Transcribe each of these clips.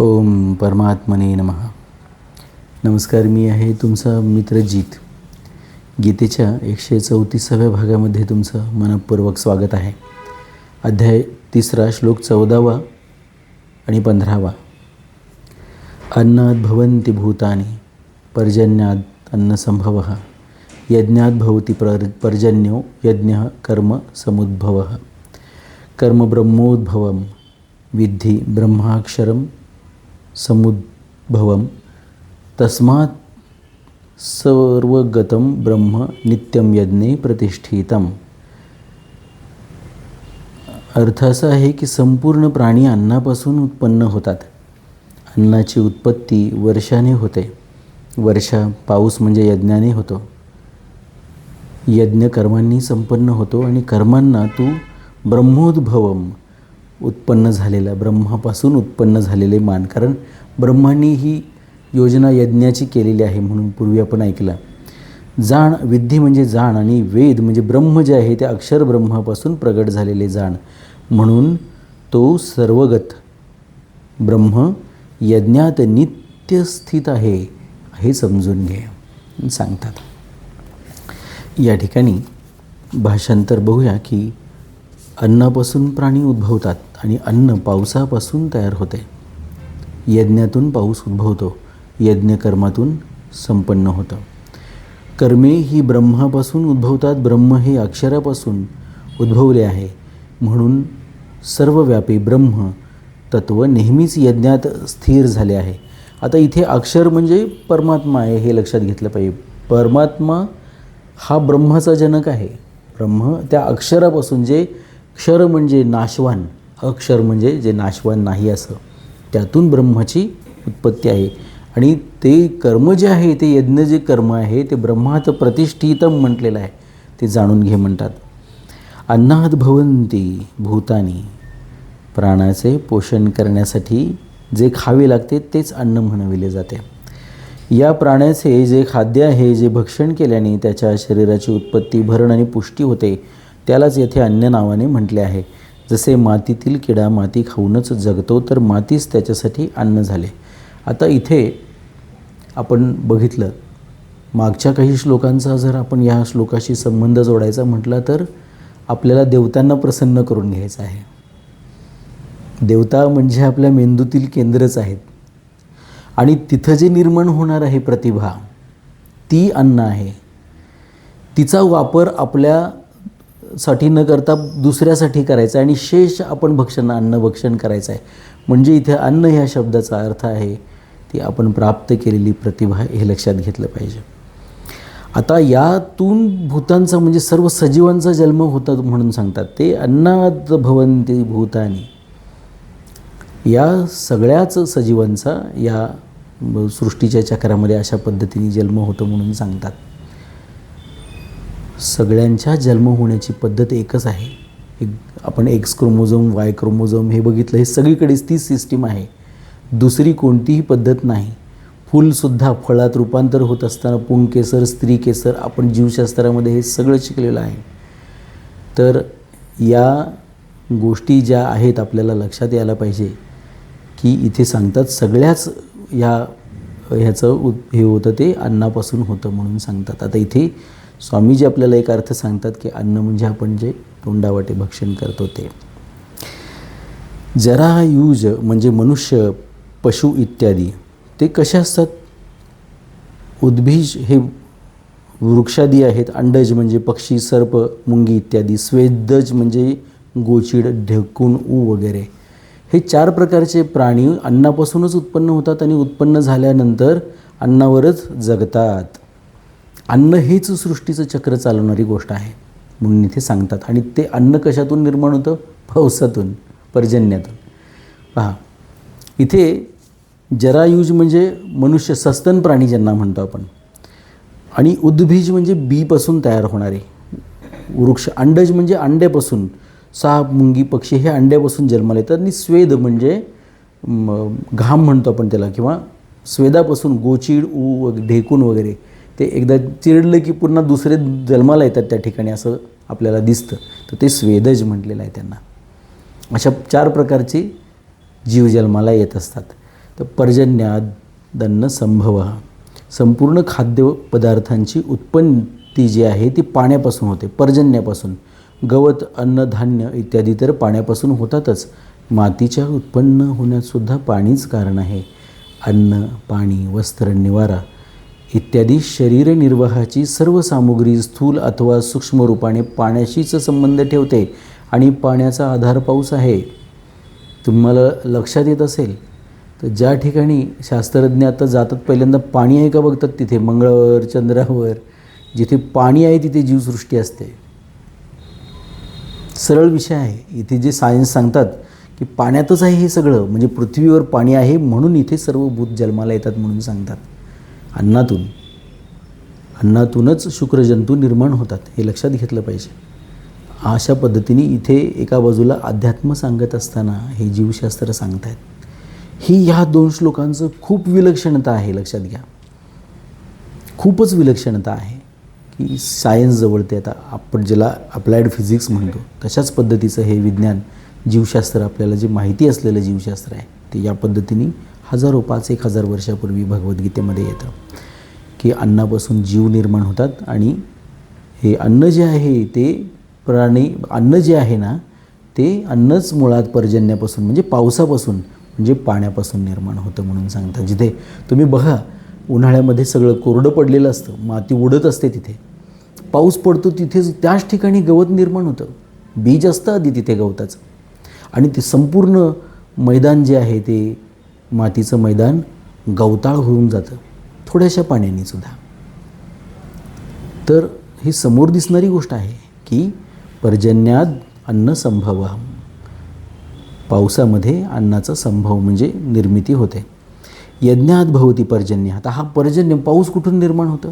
ओम परमात्मने नमः. नमस्कार मी आहे तुमचा मित्र जीत. गीतेच्या एकशे चौतीसाव्या भागामध्ये तुमचं मनपूर्वक स्वागत आहे. अध्याय तिसरा श्लोक चौदावा आणि पंधरावा. अन्नात भवन्ति भूतानि पर्जन्यात अन्नसंभव. यज्ञात भवती प्र पर्जन्यो यज्ञ कर्म समुद्भव. कर्म ब्रह्मोद्भवं विद्धी ब्रह्माक्षरं समुद्भवं तस्मात् सर्वगतं ब्रह्म नित्यं यज्ञे प्रतिष्ठितम। अर्थ असा आहे की संपूर्ण प्राणी अन्नापासून उत्पन्न होतात। अन्नाची उत्पत्ती वर्षाने होते। वर्षा पाऊस म्हणजे यज्ञाने होतो। यज्ञ कर्मांनी संपन्न होतो आणि कर्मांना तू ब्रह्मोद्भवम उत्पन्न झालेला ब्रह्मापासून उत्पन्न झालेले मान. कारण ब्रह्मांनी ही योजना यज्ञाची केलेली आहे म्हणून पूर्वी आपण ऐकलं. जाण विद्धी म्हणजे जाण आणि वेद म्हणजे ब्रह्म जे आहे ते अक्षर ब्रह्मापासून प्रगट झालेले जाण. म्हणून तो सर्वगत ब्रह्म यज्ञात नित्य स्थित आहे हे समजून घे सांगतात. या ठिकाणी भाषांतर बघूया की अन्नापासून प्राणी उद्भवतात आणि अन्न पावसापासून तयार होते. यज्ञातून पाऊस उद्भवतो यज्ञकर्मातून संपन्न होतं. कर्मे ही ब्रह्मापासून उद्भवतात ब्रह्म हे अक्षरापासून उद्भवले आहे. म्हणून सर्वव्यापी ब्रह्म तत्व नेहमीच यज्ञात स्थिर झाले आहे. आता इथे अक्षर म्हणजे परमात्मा आहे हे लक्षात घेतलं पाहिजे. परमात्मा हा ब्रह्माचा जनक आहे. ब्रह्म त्या अक्षरापासून जे क्षर म्हणजे नाशवान. अक्षर म्हणजे जे नाशवान नाही असं. त्यातून ब्रह्माची उत्पत्ती आहे. आणि ते कर्म जे आहे ते यज्ञ जे कर्म आहे ते ब्रह्मात प्रतिष्ठितम म्हटलेलं आहे. ते जाणून घे म्हणतात. अन्नात भवंती भूतानी. प्राणाचे पोषण करण्यासाठी जे खावे लागते तेच अन्न म्हणविले जाते. या प्राण्याचे जे खाद्य आहे जे भक्षण केल्याने त्याच्या शरीराची उत्पत्ती भरण आणि पुष्टी होते. त्यालाच येथे अन्य नावाने म्हटले आहे. जसे मातीतील किडा माती खाऊनच जगतो तर मातीच त्याच्यासाठी अन्न झाले. आता इथे आपण बघितलं मागच्या काही श्लोकांचा जर आपण या श्लोकाशी संबंध जोडायचा म्हटला तर आपल्याला देवतांना प्रसन्न करून घ्यायचं आहे. देवता म्हणजे आपल्या मेंदूतील केंद्रच आहेत. आणि तिथं जे निर्माण होणार आहे प्रतिभा ती अन्न आहे. तिचा वापर आपल्या साठी न करता दुसऱ्यासाठी करायचा आणि शेष आपण भक्षण अन्न भक्षण करायचं आहे. म्हणजे इथे अन्न ह्या शब्दाचा अर्थ आहे ती आपण प्राप्त केलेली प्रतिभा हे लक्षात घेतलं पाहिजे. आता यातून भूतांचा म्हणजे सर्व सजीवांचा जन्म होतात म्हणून सांगतात. ते अन्नात भवंती भूतानी. या सगळ्याच सजीवांचा या सृष्टीच्या चक्रामध्ये अशा पद्धतीने जन्म होतो म्हणून सांगतात. सगळ्यांच्या जन्म होण्याची पद्धत एकच आहे. एक आपण एक्स क्रोमोझोम वाय क्रोमोझोम हे बघितलं हे सगळीकडेच तीच सिस्टीम आहे. दुसरी कोणतीही पद्धत नाही. फुलसुद्धा फळात रूपांतर होत असताना पुंकेसर स्त्री केसर आपण जीवशास्त्रामध्ये हे सगळं शिकलेलं आहे. तर या गोष्टी ज्या आहेत आपल्याला लक्षात यायला पाहिजे की इथे सांगतात सगळ्याच या ह्याचं उ हे होतं ते अन्नापासून होतं म्हणून सांगतात. आता इथे स्वामीजी आपल्याला एक अर्थ सांगतात की अन्न म्हणजे आपण जे तोंडावाटे भक्षण करतो ते. जरा यूज म्हणजे मनुष्य पशु इत्यादी ते कसे असतात? उद्भीज हे वृक्षादी आहेत अंडज म्हणजे पक्षी सर्प मुंगी इत्यादी स्वेदज म्हणजे गोचिड ढेकून ऊ वगैरे. हे चार प्रकारचे प्राणी अन्नापासूनच उत्पन्न होतात आणि उत्पन्न झाल्यानंतर अन्नावरच जगतात. अन्न हेच सृष्टीचं चक्र चालवणारी गोष्ट आहे म्हणून इथे सांगतात. आणि ते अन्न कशातून निर्माण होतं? पावसातून पर्जन्यातून. पहा इथे जरायुज म्हणजे मनुष्य सस्तन प्राणी ज्यांना म्हणतो आपण. आणि उद्बीज म्हणजे बीपासून तयार होणारे. वृक्ष अंडज म्हणजे अंड्यापासून. साप मुंगी पक्षी हे अंड्यापासून जन्माला येतात. आणि स्वेद म्हणजे घाम म्हणतो आपण त्याला किंवा स्वेदापासून गोचीड ऊ ढेकून वगैरे. ते एकदा चिरडलं की पुन्हा दुसरे जन्माला येतात त्या ठिकाणी असं आपल्याला दिसतं. तर ते स्वेदज म्हटलेलं आहे त्यांना. अशा चार प्रकारचे जीव जन्माला येत असतात. तर पर्जन्यादन्न संभव. संपूर्ण खाद्यपदार्थांची उत्पत्ती जी आहे ती पाण्यापासून होते पर्जन्यापासून. गवत अन्न धान्य इत्यादी तर पाण्यापासून होतातच. मातीच्या उत्पन्न होण्यासुद्धा पाणीच कारण आहे. अन्न पाणी वस्त्र निवारा इत्यादी शरीर निर्वाहाची सर्व सामुग्री स्थूल अथवा सूक्ष्म रूपाने पाण्याशीच संबंध ठेवते आणि पाण्याचा आधार पाऊस आहे. तुम्हाला लक्षात येत असेल तर ज्या ठिकाणी शास्त्रज्ञ आता जातात पहिल्यांदा पाणी आहे का बघतात तिथे? मंगळावर चंद्रावर जिथे पाणी आहे तिथे जीवसृष्टी असते. सरळ विषय आहे. इथे जे सायन्स सांगतात की पाण्यातच आहे हे सगळं म्हणजे पृथ्वीवर पाणी आहे म्हणून इथे सर्व भूत जन्माला येतात म्हणून सांगतात. अन्नातून. अन्नातूनच शुक्रजंतू निर्माण होतात हे लक्षात घेतलं पाहिजे. अशा पद्धतीने इथे एका बाजूला अध्यात्म सांगत असताना हे जीवशास्त्र सांगत आहेत ही ह्या दोन श्लोकांचं खूप विलक्षणता आहे लक्षात घ्या. खूपच विलक्षणता आहे की सायन्स जवळ ते आता आपण ज्याला अप्लायड फिजिक्स म्हणतो तशाच पद्धतीचं हे विज्ञान जीवशास्त्र आपल्याला जे माहिती असलेलं जीवशास्त्र आहे ते या पद्धतीने हजारो पाच एक हजार वर्षापूर्वी भगवद्गीतेमध्ये येतं की अन्नापासून जीव निर्माण होतात आणि हे अन्न जे आहे ते प्राणी अन्न जे आहे ना ते अन्नच मुळात पर्जन्यापासून म्हणजे पावसापासून म्हणजे पाण्यापासून निर्माण होतं म्हणून सांगतात. जिथे तुम्ही बघा उन्हाळ्यामध्ये सगळं कोरडं पडलेलं असतं माती उडत असते तिथे. पाऊस पडतो तिथेच त्याच ठिकाणी गवत निर्माण होतं. बीज असतं आधी तिथे गवताचं. आणि ते संपूर्ण मैदान जे आहे ते मातीचं मैदान गवताळ होऊन जातं थोड्याशा पाण्याने सुद्धा. तर ही समोर दिसणारी गोष्ट आहे की पर्जन्यात अन्न संभव. पावसामध्ये अन्नाचा संभव म्हणजे निर्मिती होते. यज्ञात भवती पर्जन्य. आता हा पर्जन्य पाऊस कुठून निर्माण होतं?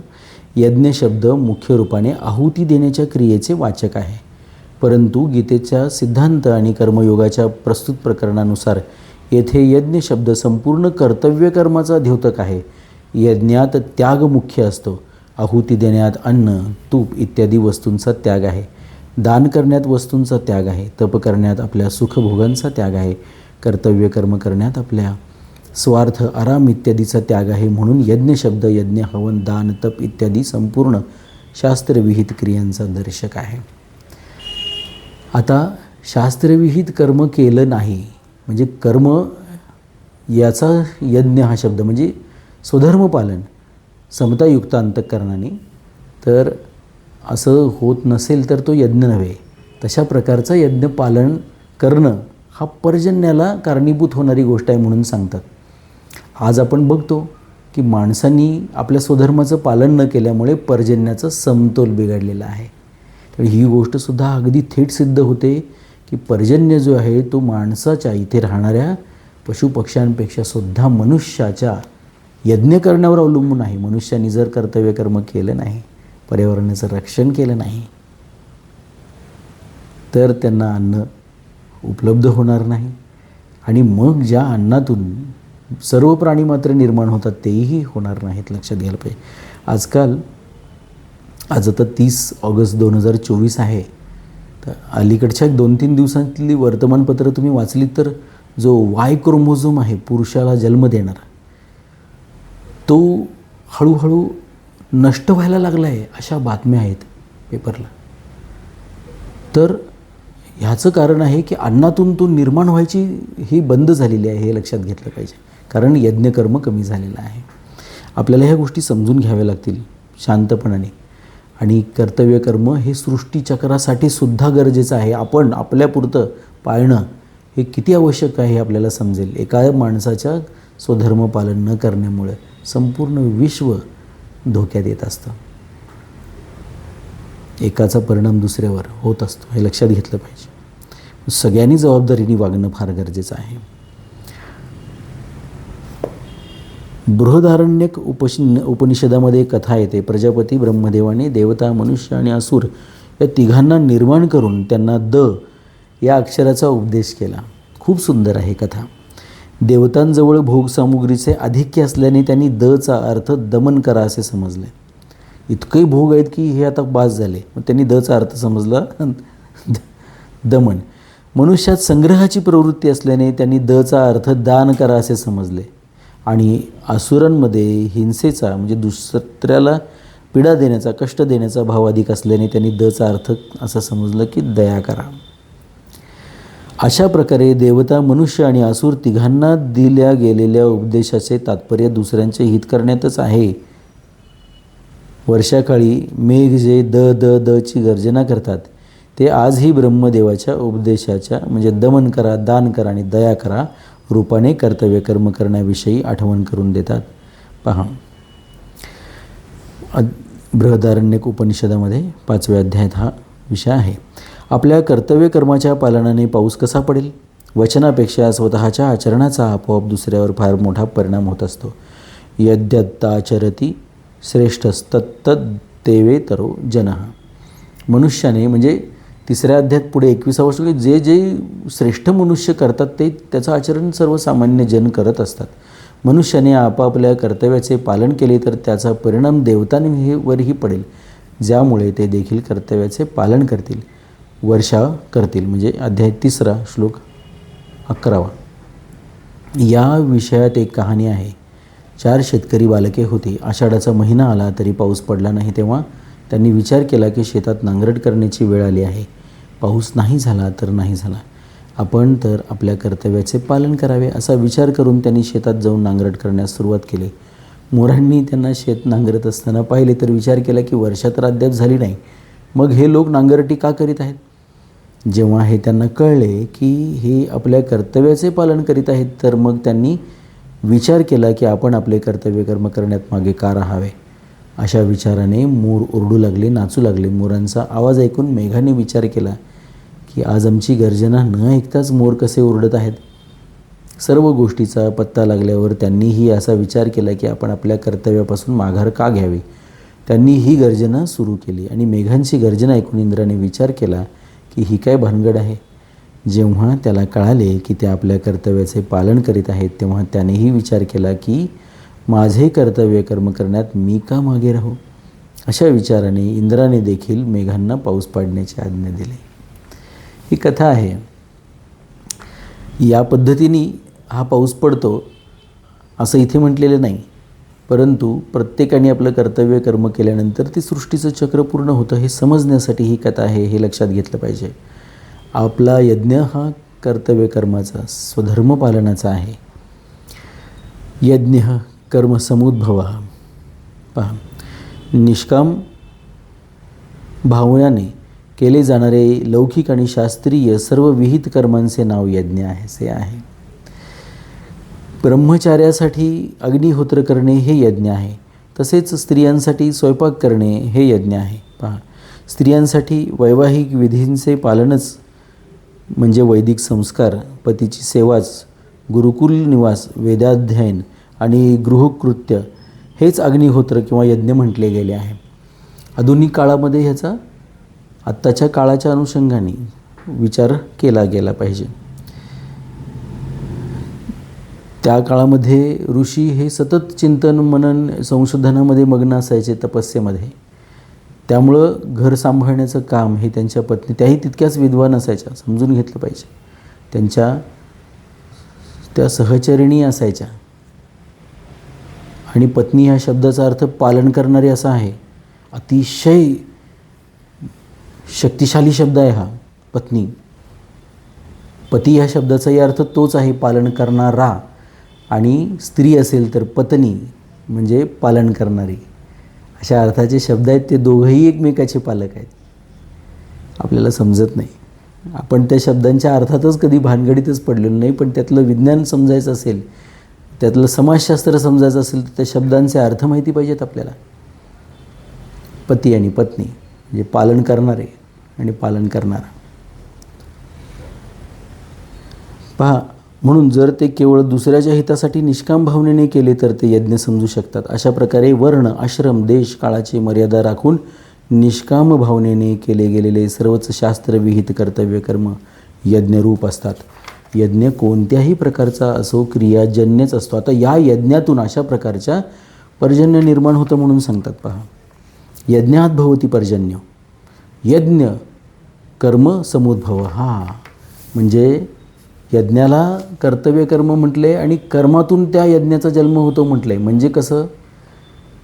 यज्ञ शब्द मुख्य रूपाने आहुती देण्याच्या क्रियेचे वाचक आहे. परंतु गीतेच्या सिद्धांत आणि कर्मयोगाच्या प्रस्तुत प्रकरणानुसार येथे यज्ञ शब्द संपूर्ण कर्तव्यकर्माचा द्योतक आहे. यज्ञात त्याग मुख्य असतो. आहुती देण्यात अन्न तूप इत्यादी वस्तूंचा त्याग आहे. दान करण्यात वस्तूंचा त्याग आहे. तप करण्यात आपल्या सुखभोगांचा त्याग आहे. कर्तव्य कर्म करण्यात आपल्या स्वार्थ आराम इत्यादीचा त्याग आहे म्हणून यज्ञ शब्द यज्ञ हवन दान तप इत्यादी संपूर्ण शास्त्रविहित क्रियांचा दर्शक आहे. आता शास्त्रविहित कर्म केलं नाही म्हणजे कर्म याचा यज्ञ हा शब्द म्हणजे स्वधर्मपालन समतायुक्त अंतःकरणाने तर असं होत नसेल तर तो यज्ञ नव्हे. तशा प्रकारचं यज्ञ पालन करणं हा पर्जन्याला कारणीभूत होणारी गोष्ट आहे म्हणून सांगतात. आज आपण बघतो की माणसांनी आपल्या स्वधर्माचं पालन न केल्यामुळे पर्जन्याचा समतोल बिघडलेला आहे. तर ही गोष्टसुद्धा अगदी थेट सिद्ध होते की पर्जन्य जो आहे तो माणसाच्या इथे राहणाऱ्या पशुपक्ष्यांपेक्षा सुद्धा मनुष्याच्या यज्ञ करण्यावर अवलंबून आहे. मनुष्याने जर कर्तव्य कर्म केलं नाही पर्यावरणाचं रक्षण केलं नाही तर त्यांना अन्न उपलब्ध होणार नाही. आणि मग ज्या अन्नातून सर्व प्राणी मात्र निर्माण होतात तेही होणार नाहीत. लक्षात घ्यायला पाहिजे. आजकाल आज आता तीस ऑगस्ट दोन हजार चोवीस आहे. तर अलीकडच्या दोन तीन दिवसांतली वर्तमानपत्रं तुम्ही वाचलीत तर जो वाय क्रोमोझोम आहे पुरुषाला जन्म देणारा तो हळूहळू नष्ट व्हायला लागला आहे अशा बातम्या आहेत पेपरला. तर ह्याचं कारण आहे की अन्नातून तो निर्माण व्हायची ही बंद झालेली आहे हे लक्षात घेतलं पाहिजे. कारण यज्ञकर्म कमी झालेलं आहे. आपल्याला ह्या गोष्टी समजून घ्याव्या लागतील शांतपणाने. आणि कर्तव्यकर्म हे सृष्टीचक्रासाठी सुद्धा गरजेचं आहे. आपण आपल्यापुरतं पाळणं हे किती आवश्यक आहे हे आपल्याला समजेल. एका माणसाच्या स्वधर्म पालन न करण्यामुळे संपूर्ण विश्व धोक्यात येत असतं. एकाचा परिणाम दुसऱ्यावर होत असतो. हे लक्षात घेतलं पाहिजे. सगळ्यांनी जबाबदारीने वागणं फार गरजेचं आहे. बृहदारण्यक उपश उपनिषदामध्ये कथा येते. प्रजापती ब्रह्मदेवाने देवता मनुष्य आणि असुर या तिघांना निर्माण करून त्यांना द या अक्षराचा उपदेश केला. खूप सुंदर आहे कथा. देवतांजवळ भोगसामुग्रीचे आधिक्य असल्याने त्यांनी दचा अर्थ दमन करा असे समजले. इतके भोग आहेत की हे आता बास झाले. मग त्यांनी दचा अर्थ समजला. दमन. मनुष्यात संग्रहाची प्रवृत्ती असल्याने त्यांनी दचा अर्थ दान करा असे समजले. आणि असुरांमध्ये हिंसेचा म्हणजे दुसऱ्याला पीडा देण्याचा कष्ट देण्याचा भाव अधिक असल्याने त्यांनी दचा अर्थ असं समजलं की दया करा. अशा प्रकारे देवता मनुष्य आणि असुर तिघांना दिल्या गेलेल्या उपदेशाचे तात्पर्य दुसऱ्यांचे हित करण्यातच आहे. वर्षाकाळी मेघ जे द द द ची गर्जना करतात ते आजही ब्रह्मदेवाच्या उपदेशाच्या म्हणजे दमन करा दान करा आणि दया करा रूपाने कर्तव्य कर्म करण्याविषयी आठवण करून देतात. पहा. अद बृहदारण्यक उपनिषदामध्ये पाचव्या अध्यायात हा विषय आहे. आपल्या कर्तव्य कर्माच्या पालनाने पाऊस कसा पडेल? वचनापेक्षा स्वतःच्या आचरणाचा आपोआप दुसऱ्यावर फार मोठा परिणाम होत असतो. यद्यत्ताचरती श्रेष्ठस्तत्तदेवे तरो जन. मनुष्याने म्हणजे तिसऱ्या अध्यायात पुढे एकविसावं श्लोक जे जे श्रेष्ठ मनुष्य करतात ते त्याचं आचरण सर्वसामान्य जन करत असतात. मनुष्याने आपापल्या कर्तव्याचे पालन केले तर त्याचा परिणाम देवतांवरही पडेल. ज्यामुळे ते देखील कर्तव्याचे पालन करतील. वर्षा करतील. म्हणजे अध्याय तिसरा श्लोक अकरावा. या विषयात एक कहाणी आहे. चार शेतकरी बालके होती. आषाढाचा महिना आला तरी पाऊस पडला नाही तेव्हा त्यांनी विचार केला की शेतात नांगरट करण्याची वेळ आली आहे. पाऊस नाही झाला तर नाही झाला. आपण तर आपल्या कर्तव्याचे पालन करावे असा विचार करून त्यांनी शेतात जाऊन नांगरट करण्यास सुरुवात केली. मोरांनी त्यांना शेत नांगरत असताना पाहिले तर विचार केला की वर्षा तर अद्याप झाली नाही. मग हे लोक नांगरटी का करीत आहेत? जेव्हा हे त्यांना कळले की हे आपल्या कर्तव्याचे पालन करीत आहेत तर मग त्यांनी विचार केला की आपण आपले कर्तव्य कर्म करण्यात मागे का राहावे? अशा विचाराने मोर ओरडू लागले नाचू लागले. मोरांचा आवाज ऐकून मेघाने विचार केला की आज आमची गर्जना न ऐकताच मोर कसे ओरडत आहेत? सर्व गोष्टीचा पत्ता लागल्यावर त्यांनीही असा विचार केला की आपण आपल्या कर्तव्यापासून माघार का घ्यावी? त्यांनी ही गर्जना सुरू केली आणि मेघांची गर्जना ऐकून इंद्राने विचार केला की ही काय भानगड आहे? जेव्हा त्याला कळाले की ते आपल्या कर्तव्याचे पालन करीत आहेत तेव्हा त्यानेही विचार केला की माझे कर्तव्य कर्म करण्यात मी का मागे राहू? अशा विचाराने इंद्राने देखील मेघांना पाऊस पाडण्याची आज्ञा दिली. ही कथा आहे. या पद्धतीने हा पाऊस पडतो असं इथे म्हटलेलं नाही. परंतु प्रत्येकाने आपलं कर्तव्य कर्म केल्यानंतर ते सृष्टीचं चक्र पूर्ण होतं हे समजण्यासाठी ही कथा आहे हे लक्षात घेतलं पाहिजे. आपला यज्ञ हा कर्तव्य कर्माचा स्वधर्म पालनाचा आहे. यज्ञ कर्म समुद्भव पहा निष्काम भावनाने केले जाणारे लौकिक आणि शास्त्रीय सर्व विहित कर्मांचे नाव यज्ञ आहे से आहे. ब्रह्मचार्यासाठी अग्निहोत्र करणे हे यज्ञ आहे तसेच स्त्रियांसाठी स्वयंपाक करणे हे यज्ञ आहे. पहा स्त्रियांसाठी वैवाहिक विधींचे पालनच म्हणजे वैदिक संस्कार पतीची सेवाच गुरुकुल निवास वेदाध्ययन आणि गृहकृत्य हेच अग्निहोत्र किंवा यज्ञ म्हटले गेले आहे. आधुनिक काळामध्ये ह्याचा आत्ताच्या काळाच्या अनुषंगाने विचार केला गेला पाहिजे. त्या काळामध्ये ऋषी हे सतत चिंतन मनन संशोधनामध्ये मग्न असायचे तपस्येमध्ये. त्यामुळं घर सांभाळण्याचं काम हे त्यांच्या पत्नी त्याही तितक्याच विद्वान असायच्या समजून घेतलं पाहिजे. त्यांच्या त्या सहचरिणी असायच्या. आणि पत्नी ह्या शब्दाचा अर्थ पालन करणारी असा आहे. अतिशय शक्तिशाली शब्द आहे हा पत्नी. पती ह्या शब्दाचाही अर्थ तोच आहे पालन करणारा. आणि स्त्री असेल तर पत्नी म्हणजे पालन करणारी. अशा अर्थाचे शब्द आहेत ते दोघंही एकमेकाचे पालक आहेत. आपल्याला समजत नाही. आपण त्या शब्दांच्या अर्थातच कधी भानगडीतच पडलेलो नाही पण त्यातलं विज्ञान समजायचं असेल त्यातलं समाजशास्त्र समजायचं असेल तर त्या शब्दांचे अर्थ माहिती पाहिजेत आपल्याला. पती आणि पत्नी म्हणजे पालन करणारे आणि पालन करणारा. पहा म्हणून जर ते केवळ दुसऱ्याच्या हितासाठी निष्काम भावनेने केले तर ते यज्ञ समजू शकतात. अशा प्रकारे वर्ण आश्रम देश काळाची मर्यादा राखून निष्काम भावनेने केले गेलेले सर्वच शास्त्रविहित कर्तव्य कर्म यज्ञरूप असतात. यज्ञ कोणत्याही प्रकारचा असो क्रियाजन्यच असतो. आता या यज्ञातून अशा प्रकारच्या पर्जन्य निर्माण होतं म्हणून सांगतात पहा. यज्ञात भवती पर्जन्य. यज्ञ कर्म समुद्भव. हा. म्हणजे यज्ञाला कर्तव्य कर्म म्हटले आणि कर्मातून त्या यज्ञाचा जन्म होतो म्हटले. म्हणजे कसं?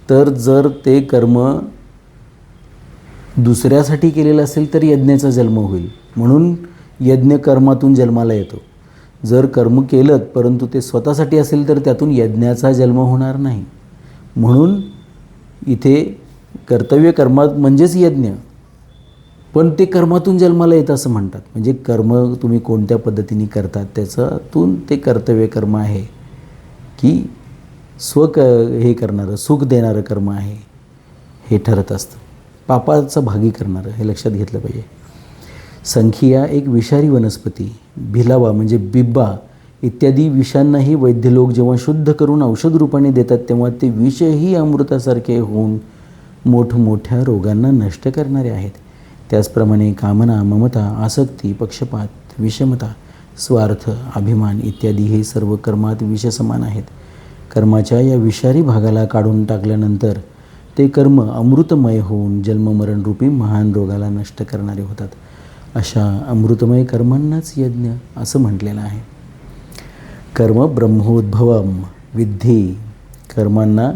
तर जर ते कर्म दुसऱ्यासाठी केलेलं असेल तर यज्ञाचा जन्म होईल. म्हणून यज्ञ कर्मातून जन्माला येतो. जर कर्म केलं परंतु ते स्वतःसाठी असेल तर त्यातून यज्ञाचा जन्म होणार नाही. म्हणून इथे कर्तव्य कर्मात म्हणजेच यज्ञ. पण ते कर्मातून जन्माला येतं असं म्हणतात. म्हणजे कर्म तुम्ही कोणत्या पद्धतीने करतात त्याच्यातून ते कर्तव्य कर्म आहे की स्व क हे करणारं सुख देणारं कर्म आहे. हे ठरत असतं. पापाचं भागी करणारं हे लक्षात घेतलं पाहिजे. संखिया एक विषारी वनस्पती भिलावा म्हणजे बिब्बा इत्यादी विषांनाही वैद्य लोक जेव्हा शुद्ध करून औषध रूपाने देतात तेव्हा ते विषही अमृतासारखे होऊन मोठमोठ्या रोगांना नष्ट करणारे आहेत. त्याचप्रमाणे कामना ममता आसक्ती पक्षपात विषमता स्वार्थ अभिमान इत्यादी हे सर्व कर्मात विषसमान आहेत. कर्माच्या या विषारी भागाला काढून टाकल्यानंतर ते कर्म अमृतमय होऊन जन्ममरणरूपी महान रोगाला नष्ट करणारे होतात. अशा अमृतमय कर्मांनाच यज्ञ असं म्हटलेलं आहे. कर्म ब्रह्मोद्भवम विद्धी. कर्मांना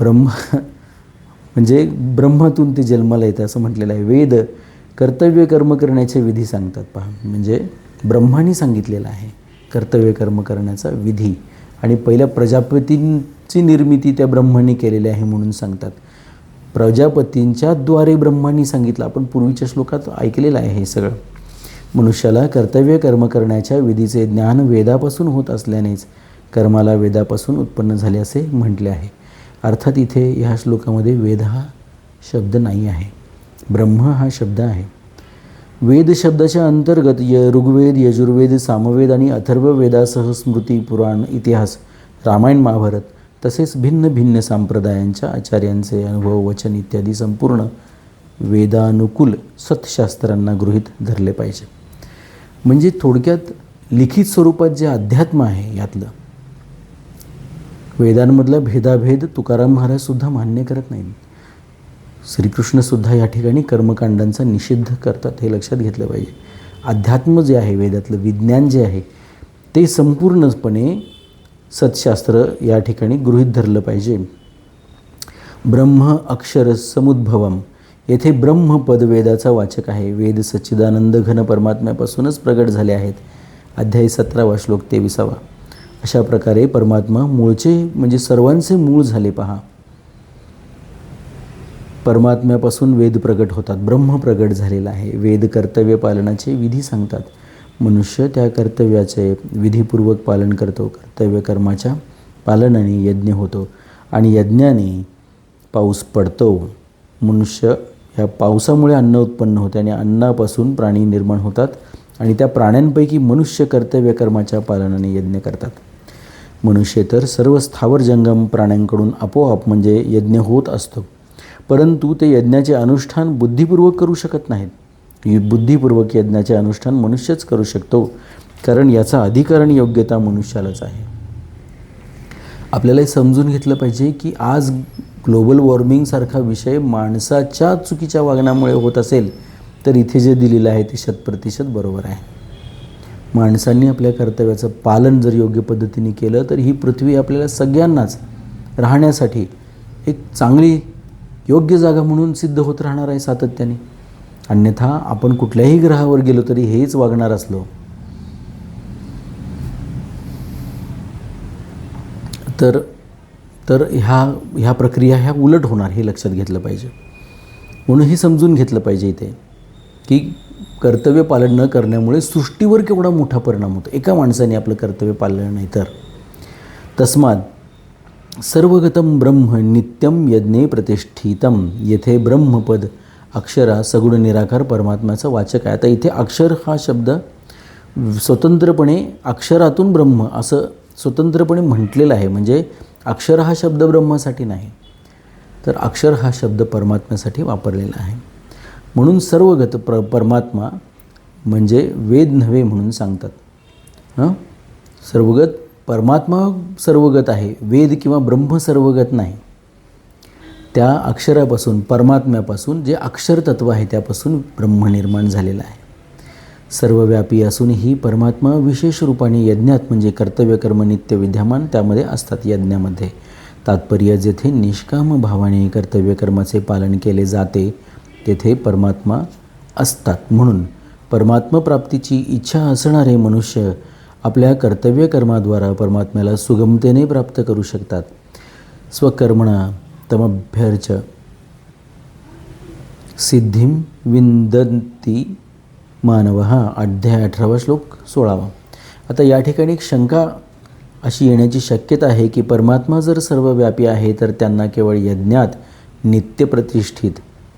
ब्रह्म म्हणजे ब्रह्मातून ते जन्माला येतं असं म्हटलेलं आहे. वेद कर्तव्य कर्म करण्याचे विधी सांगतात पहा. म्हणजे ब्रह्माने सांगितलेलं आहे कर्तव्य कर्म करण्याचा विधी. आणि पहिल्या प्रजापतींची निर्मिती त्या ब्रह्माने केलेली आहे म्हणून सांगतात. प्रजापतींच्या द्वारे ब्रह्मांनी सांगितलं. आपण पूर्वीच्या श्लोकात ऐकलेलं आहे हे सगळं. मनुष्याला कर्तव्य कर्म करण्याच्या विधीचे ज्ञान वेदापासून होत असल्यानेच कर्माला वेदापासून उत्पन्न झाले असे म्हटले आहे. अर्थात इथे ह्या श्लोकामध्ये वेद हा शब्द नाही आहे. ब्रह्म हा शब्द आहे. वेद शब्दाच्या अंतर्गत य ऋग्वेद यजुर्वेद सामवेद आणि अथर्व वेदासह स्मृती पुराण इतिहास रामायण महाभारत तसेच भिन्न भिन्न संप्रदायांच्या आचार्यांचे अनुभव वचन इत्यादी संपूर्ण वेदानुकूल सतशास्त्रांना गृहीत धरले पाहिजे. म्हणजे थोडक्यात लिखित स्वरूपात जे अध्यात्म आहे यातलं वेदांमधला भेदाभेद तुकाराम महाराजसुद्धा मान्य करत नाहीत. श्रीकृष्णसुद्धा या ठिकाणी कर्मकांडांचा निषिद्ध करतात हे लक्षात घेतलं पाहिजे. अध्यात्म जे आहे वेदातलं विज्ञान जे आहे ते संपूर्णपणे सत्शास्त्र या ठिकाणी गृहीत धरलं पाहिजे. ब्रह्म अक्षर समुद्भवम. येथे ब्रह्मपद वेदाचा वाचक आहे. वेद सच्चिदानंद घन परमात्म्यापासूनच प्रगट झाले आहेत. अध्याय सतरावा श्लोक तेविसावा. अशा प्रकारे परमात्मा मूळचे म्हणजे सर्वांचे मूळ झाले पहा. परमात्म्यापासून वेद प्रगट होतात. ब्रह्म प्रगट झालेला आहे. वेद कर्तव्य पालनाचे विधी सांगतात. मनुष्य त्या कर्तव्याचे विधीपूर्वक पालन करतो. कर्तव्य कर्माच्या पालनाने यज्ञ होतो आणि यज्ञाने पाऊस पडतो. मनुष्य ह्या पावसामुळे अन्न उत्पन्न होते आणि अन्नापासून प्राणी निर्माण होतात आणि त्या प्राण्यांपैकी मनुष्य कर्तव्य कर्माच्या पालनाने यज्ञ करतात. मनुष्य तर सर्व स्थावर जंगम प्राण्यांकडून आपोआप म्हणजे यज्ञ होत असतो. परंतु ते यज्ञाचे अनुष्ठान बुद्धिपूर्वक करू शकत नाहीत. बुद्धिपूर्वक यज्ञाचे अनुष्ठान मनुष्यच करू शकतो कारण याचा अधिकार आणि योग्यता मनुष्यालाच आहे. आपल्याला हे समजून घेतलं पाहिजे की आज ग्लोबल वॉर्मिंगसारखा विषय माणसाच्या चुकीच्या वागण्यामुळे होत असेल तर इथे जे दिलेलं आहे ते शतप्रतिशत बरोबर आहे. माणसांनी आपल्या कर्तव्याचं पालन जर योग्य पद्धतीने केलं तर ही पृथ्वी आपल्याला सगळ्यांनाच राहण्यासाठी एक चांगली योग्य जागा म्हणून सिद्ध होत राहणार आहे सातत्याने. अन्यथा आपण कुठल्याही ग्रहावर गेलो तरी हेच वागणार असलो. तर तर ह्या ह्या प्रक्रिया ह्या उलट होणार हे लक्षात घेतलं पाहिजे. म्हणून हे समजून घेतलं पाहिजे इथे की कर्तव्य पालन न करण्यामुळे सृष्टीवर केवढा मोठा परिणाम होतो. एका माणसाने आपलं कर्तव्य पाळलं नाही तर. तस्मात सर्वगतम ब्रह्म नित्यम यज्ञे प्रतिष्ठितम येथे ब्रह्मपद अक्षरा सगुण निराकार परमात्म्याचं वाचक आहे. आता इथे अक्षर हा शब्द स्वतंत्रपणे अक्षरातून ब्रह्म असं स्वतंत्रपणे म्हटलेलं आहे. म्हणजे अक्षर हा शब्द ब्रह्मासाठी नाही तर अक्षर हा शब्द परमात्म्यासाठी वापरलेला आहे. म्हणून सर्वगत प्र परमात्मा म्हणजे वेद नव्हे म्हणून सांगतात. हां? सर्वगत परमात्मा सर्वगत आहे. वेद किंवा ब्रह्म सर्वगत नाही. त्या अक्षरापासून परमात्म्यापासून जे अक्षर तत्व आहे त्यापासून ब्रह्म निर्माण झालेलं आहे. सर्वव्यापी असूनही परमात्मा विशेष रूपाने यज्ञात म्हणजे कर्तव्यकर्म नित्य विद्यमान त्यामध्ये असतात यज्ञामध्ये. तात्पर्य जेथे निष्काम भावाने कर्तव्यकर्माचे पालन केले जाते तेथे परमात्मा असतात. म्हणून परमात्मा प्राप्तीची इच्छा असणारे मनुष्य आपल्या कर्तव्यकर्माद्वारा परमात्म्याला सुगमतेने प्राप्त करू शकतात. स्वकर्मणा तमभ्यर्च सिद्धिम विंदती मानव। हा अध्याय अठरावा श्लोक सोळावा। आता या ठिकाणी एक शंका अशी येण्याची शक्यता आहे की परमात्मा जर सर्वव्यापी आहे तर त्यांना केवळ यज्ञात नित्यप्रतिष्ठित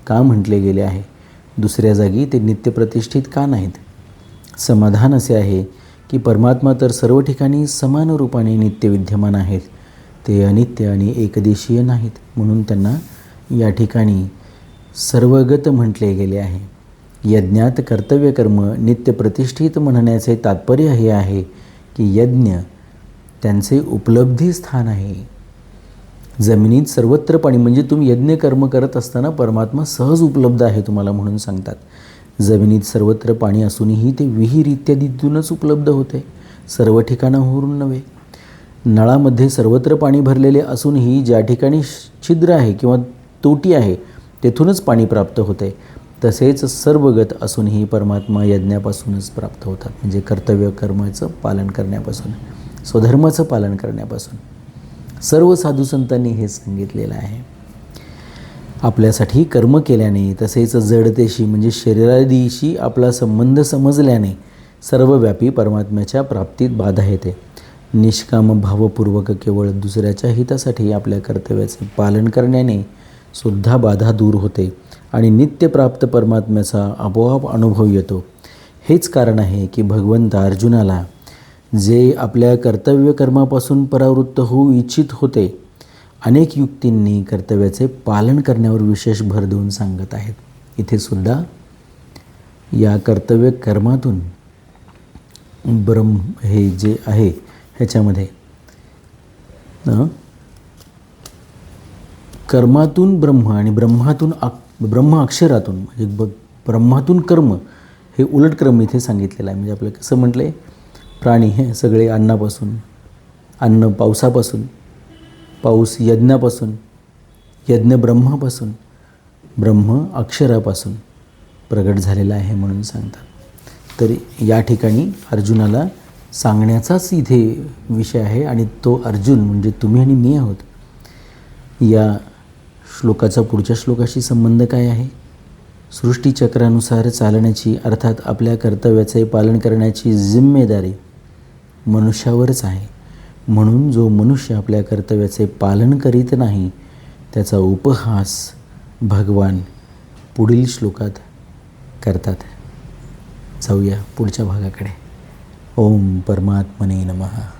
का म्हटले गेले आहे? दुसऱ्या जागी ते नित्यप्रतिष्ठित का नाहीत? समाधान असे आहे की परमात्मा तर सर्व ठिकाणी समान रूपाने नित्य विद्यमान आहेत. ते अनित्य आणि एकदेशीय नाहीत म्हणून त्यांना या ठिकाणी सर्वगत म्हटले गेले आहे. यज्ञात कर्तव्यकर्म नित्यप्रतिष्ठित म्हणण्याचे तात्पर्य हे आहे की यज्ञ त्यांचे उपलब्धी स्थान आहे. जमिनीत सर्वत्र पाणी म्हणजे तुम्ही यज्ञ कर्म करत असताना परमात्मा सहज उपलब्ध आहे तुम्हाला म्हणून सांगतात. जमिनीत सर्वत्र पाणी असूनही ते विहीर इत्यादीतूनच उपलब्ध होते. सर्व ठिकाणाहून नव्हे. नळामध्ये सर्वत्र पाणी भरलेले असूनही ज्या ठिकाणी छिद्र आहे किंवा तोटी आहे तेथूनच पाणी प्राप्त होते. तसेच सर्वगत असूनही परमात्मा यज्ञापासूनच प्राप्त होतात. म्हणजे कर्तव्य कर्माचं पालन करण्यापासून स्वधर्माचं पालन करण्यापासून. सर्व साधू संतांनी हे सांगितलेलं आहे. आपल्यासाठी कर्म केल्याने तसेच जडतेशी म्हणजे शरीरादीशी आपला संबंध समजल्याने सर्वव्यापी परमात्म्याच्या प्राप्तीत बाधा येते. निष्काम भावपूर्वक केवळ दुसऱ्याच्या हितासाठी आपल्या कर्तव्याचे पालन करण्याने सुद्धा बाधा दूर होते आणि नित्यप्राप्त परमात्म्याचा आपोआप अनुभव येतो. हेच कारण आहे की भगवंत अर्जुनाला जे आपल्या कर्तव्य कर्मापासून परावृत्त होऊ इच्छित होते अनेक युक्तींनी कर्तव्याचे पालन करण्यावर विशेष भर देऊन सांगत आहेत. इथे सुद्धा या कर्तव्य कर्मातून ब्रह्म हे जे आहे ह्याच्यामध्ये. कर्मातून ब्रह्म आणि ब्रह्मातून अक ब्रह्म अक्षरातून म्हणजे ब ब्रह्मातून कर्म हे उलट क्रम इथे सांगितलेलं आहे. म्हणजे आपलं कसं म्हटलं आहे प्राणी हे सगळे अन्नापासून अन्न पावसापासून पाऊस यज्ञापासून यज्ञ ब्रह्मापासून ब्रह्म अक्षरापासून प्रगट झालेला आहे म्हणून सांगतात. तर या ठिकाणी अर्जुनाला सांगण्याचाच इथे विषय आहे आणि तो अर्जुन म्हणजे तुम्ही आणि मी आहोत. या श्लोकाचा पुढच्या श्लोकाशी संबंध काय आहे? सृष्टीचक्रानुसार चालण्याची अर्थात आपल्या कर्तव्याचे पालन करण्याची जिम्मेदारी मनुष्यावरच आहे. म्हणून जो मनुष्य आपल्या कर्तव्याचे पालन करीत नाही त्याचा उपहास भगवान पुढील श्लोकात करतात. जाऊया पुढच्या भागाकडे. ओम परमात्मने नमः।